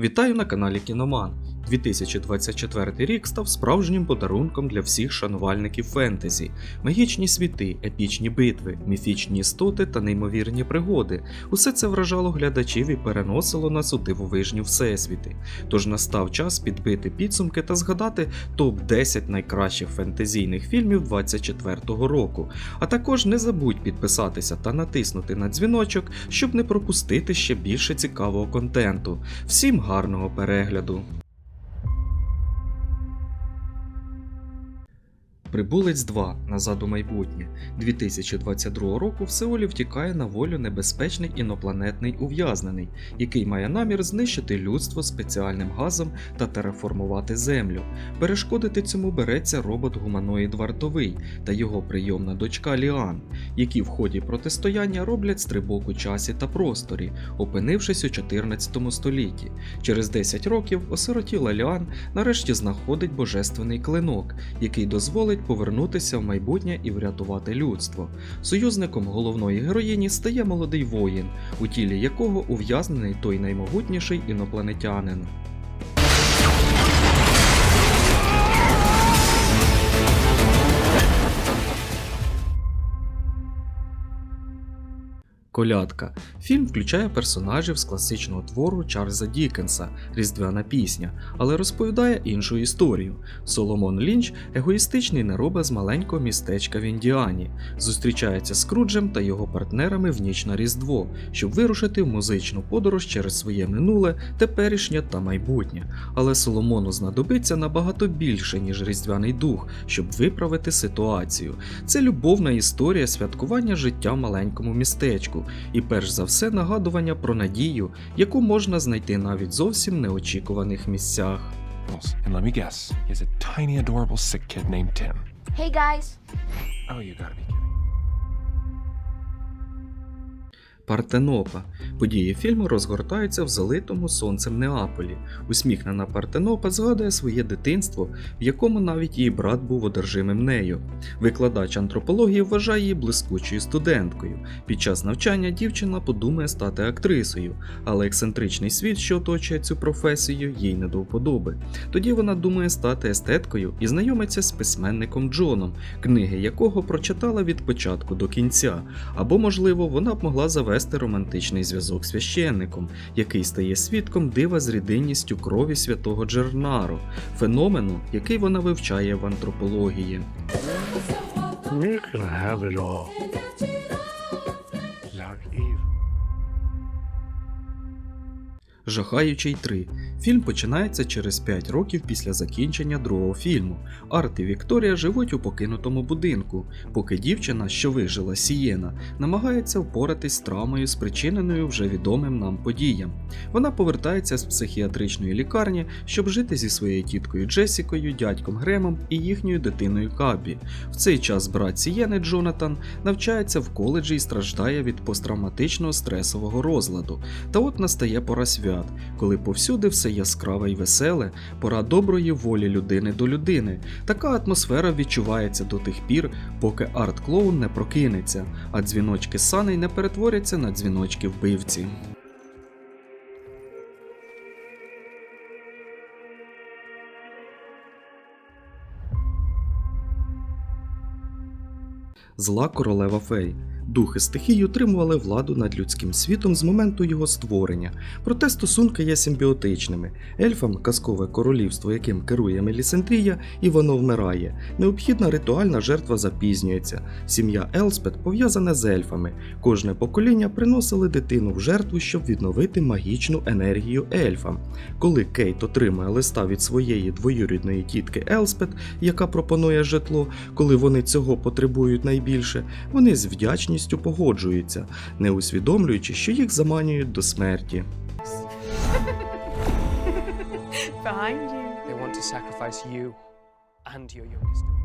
Вітаю на каналі Кіноман. 2024 рік став справжнім подарунком для всіх шанувальників фентезі. Магічні світи, епічні битви, міфічні істоти та неймовірні пригоди. Усе це вражало глядачів і переносило нас у дивовижні всесвіти. Тож настав час підбити підсумки та згадати топ-10 найкращих фентезійних фільмів 2024 року. А також не забудь підписатися та натиснути на дзвіночок, щоб не пропустити ще більше цікавого контенту. Всім гарного перегляду! Прибулець 2 назад у майбутнє 2022 року в Сеулі втікає на волю небезпечний інопланетний ув'язнений, який має намір знищити людство спеціальним газом та тереформувати Землю. Перешкодити цьому береться робот-гуманоїд вартовий та його прийомна дочка Ліан, які в ході протистояння роблять стрибок у часі та просторі, опинившись у 14 столітті. Через 10 років осиротіла Ліан нарешті знаходить божественний клинок, який дозволить повернутися в майбутнє і врятувати людство. Союзником головної героїні стає молодий воїн, у тілі якого ув'язнений той наймогутніший інопланетянин. Колядка. Фільм включає персонажів з класичного твору Чарльза Дікенса Різдвяна пісня, але розповідає іншу історію. Соломон Лінч егоїстичний нероба з маленького містечка в Індіані, зустрічається з Скруджем та його партнерами в ніч на Різдво, щоб вирушити в музичну подорож через своє минуле, теперішнє та майбутнє. Але Соломону знадобиться набагато більше, ніж різдвяний дух, щоб виправити ситуацію. Це любовна історія святкування життя в маленькому містечку, і перш за все нагадування про надію, яку можна знайти навіть зовсім неочікуваних місцях. And let me guess, he has a tiny, adorable sick kid named Tim. Hey guys. Oh, you gotta be kidding. Партенопа. Події фільму розгортаються в залитому сонцем Неаполі. Усміхнена Партенопа згадує своє дитинство, в якому навіть її брат був одержимим нею. Викладач антропології вважає її блискучою студенткою. Під час навчання дівчина подумає стати актрисою, але ексцентричний світ, що оточує цю професію, їй не до вподоби. Тоді вона думає стати естеткою і знайомиться з письменником Джоном, книги якого прочитала від початку до кінця, або, можливо, вона б могла завести романтичний зв'язок з священником, який стає свідком дива з рідинністю крові святого Джернаро, феномену, який вона вивчає в антропології. Жахаючий 3. Фільм починається через 5 років після закінчення другого фільму. Арт і Вікторія живуть у покинутому будинку, поки дівчина, що вижила Сієна, намагається впоратись з травмою, спричиненою вже відомим нам подіям. Вона повертається з психіатричної лікарні, щоб жити зі своєю тіткою Джесікою, дядьком Гремом і їхньою дитиною Кабі. В цей час брат Сієни Джонатан навчається в коледжі і страждає від посттравматичного стресового розладу. Та от настає пора свят, коли повсюди все яскраве й веселе, пора доброї волі людини до людини. Така атмосфера відчувається до тих пір, поки арт-клоун не прокинеться, а дзвіночки саней не перетворяться на дзвіночки вбивці. Зла королева фей. Духи стихії утримували владу над людським світом з моменту його створення, проте стосунки є симбіотичними. Ельфам казкове королівство, яким керує Мелісендрія, і воно вмирає. Необхідна ритуальна жертва запізнюється. Сім'я Елспет пов'язана з ельфами. Кожне покоління приносили дитину в жертву, щоб відновити магічну енергію ельфам. Коли Кейт отримує листа від своєї двоюрідної тітки Елспет, яка пропонує житло, коли вони цього потребують найбільше, вони з вдячністю погоджуються, не усвідомлюючи, що їх заманюють до смерті. Behind you. They want to sacrifice you and your youngest daughter.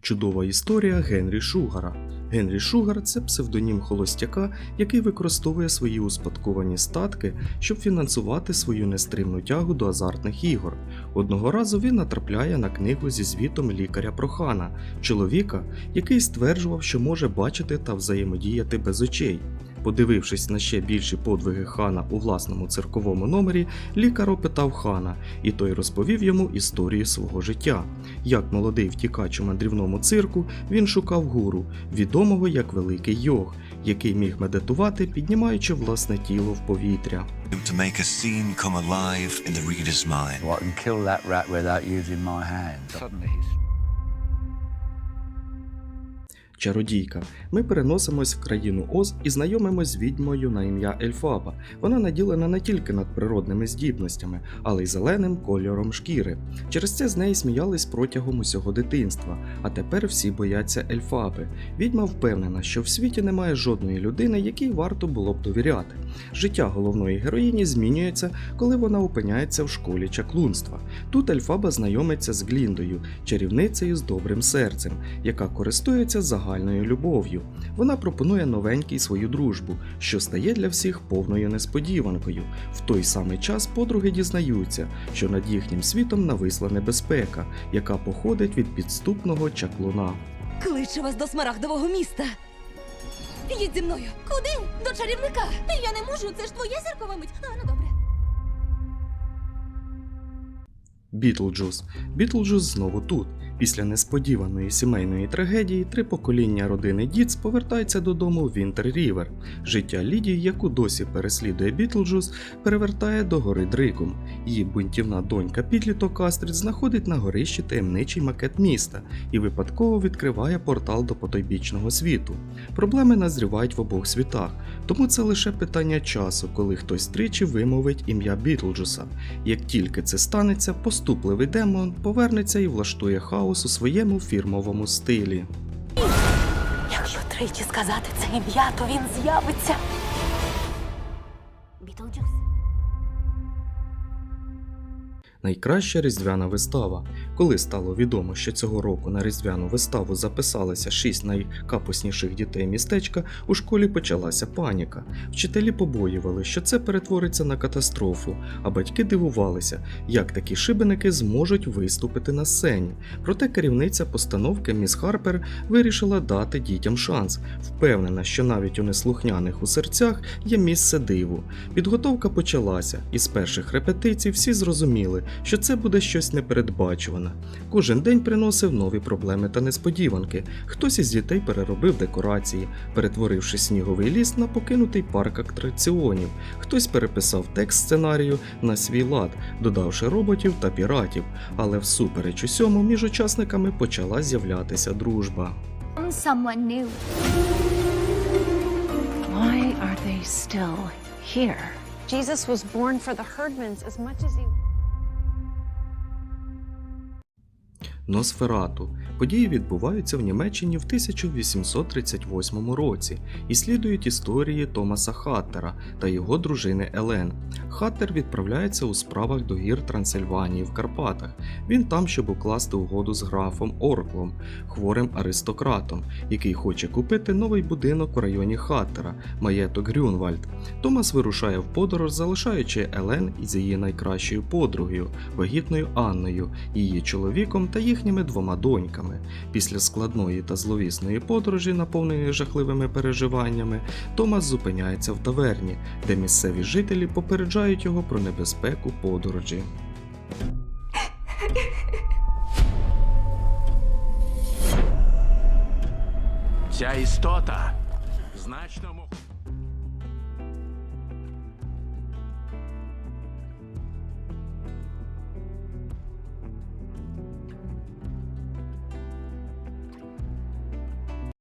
Чудова історія Генрі Шугара. Генрі Шугар це псевдонім холостяка, який використовує свої успадковані статки, щоб фінансувати свою нестримну тягу до азартних ігор. Одного разу він натрапляє на книгу зі звітом лікаря Прохана, чоловіка, який стверджував, що може бачити та взаємодіяти без очей. Подивившись на ще більші подвиги хана у власному цирковому номері, лікар опитав хана, і той розповів йому історію свого життя. Як молодий втікач у мандрівному цирку, він шукав гуру, відомого як Великий Йог, який міг медитувати, піднімаючи власне тіло в повітря. to make a scene come alive in the reader's mind. Well, I can kill that rat without using my hands. Suddenly he's Чародійка. Ми переносимось в країну Оз і знайомимось з відьмою на ім'я Ельфаба. Вона наділена не тільки надприродними здібностями, але й зеленим кольором шкіри. Через це з неї сміялись протягом усього дитинства, а тепер всі бояться Ельфаби. Відьма впевнена, що в світі немає жодної людини, якій варто було б довіряти. Життя головної героїні змінюється, коли вона опиняється в школі чаклунства. Тут Ельфаба знайомиться з Гліндою, чарівницею з добрим серцем, яка користується загальною любов'ю. Вона пропонує новенькій свою дружбу, що стає для всіх повною несподіванкою. В той самий час подруги дізнаються, що над їхнім світом нависла небезпека, яка походить від підступного чаклуна. Кличе вас до смарагдового міста. Їдь зі мною. Куди? До чарівника. Я не можу, це ж твоя зіркова мить. А, ну добре. Бітлджус. Бітлджус знову тут. Після несподіваної сімейної трагедії три покоління родини Діц повертаються додому в Вінтер Рівер. Життя Лідії, яку досі переслідує Бітлджус, перевертає до гори Дриком. Її бунтівна донька підліток Астрід знаходить на горищі таємничий макет міста і випадково відкриває портал до потойбічного світу. Проблеми назрівають в обох світах, тому це лише питання часу, коли хтось тричі вимовить ім'я Бітлджуса. Як тільки це станеться, поступливий демон повернеться і влаштує хаос у своєму фірмовому стилі. Якщо тричі сказати це ім'я, то він з'явиться. Найкраща різдвяна вистава. Коли стало відомо, що цього року на різдвяну виставу записалися шість найкапусніших дітей містечка, у школі почалася паніка. Вчителі побоювали, що це перетвориться на катастрофу, а батьки дивувалися, як такі шибеники зможуть виступити на сцені. Проте керівниця постановки міс Харпер вирішила дати дітям шанс, впевнена, що навіть у неслухняних у серцях є місце диву. Підготовка почалася, і з перших репетицій всі зрозуміли, що це буде щось непередбачуване. Кожен день приносив нові проблеми та несподіванки. Хтось із дітей переробив декорації, перетворивши сніговий ліс на покинутий парк атракціонів. Хтось переписав текст сценарію на свій лад, додавши роботів та піратів. Але всупереч усьому між учасниками почала з'являтися дружба. Someone new. Why are they still here? Jesus was born for the herdmans as much as he Носферату. Події відбуваються в Німеччині в 1838 році і слідують історії Томаса Хаттера та його дружини Елен. Хаттер відправляється у справах до гір Трансильванії в Карпатах. Він там, щоб укласти угоду з графом Орклом, хворим аристократом, який хоче купити новий будинок у районі Хаттера, маєток Грюнвальд. Томас вирушає в подорож, залишаючи Елен із її найкращою подругою, вагітною Анною, її чоловіком та їхніми двома доньками. Після складної та зловісної подорожі, наповненої жахливими переживаннями, Томас зупиняється в таверні, де місцеві жителі попереджають його про небезпеку подорожі. Ця істота значно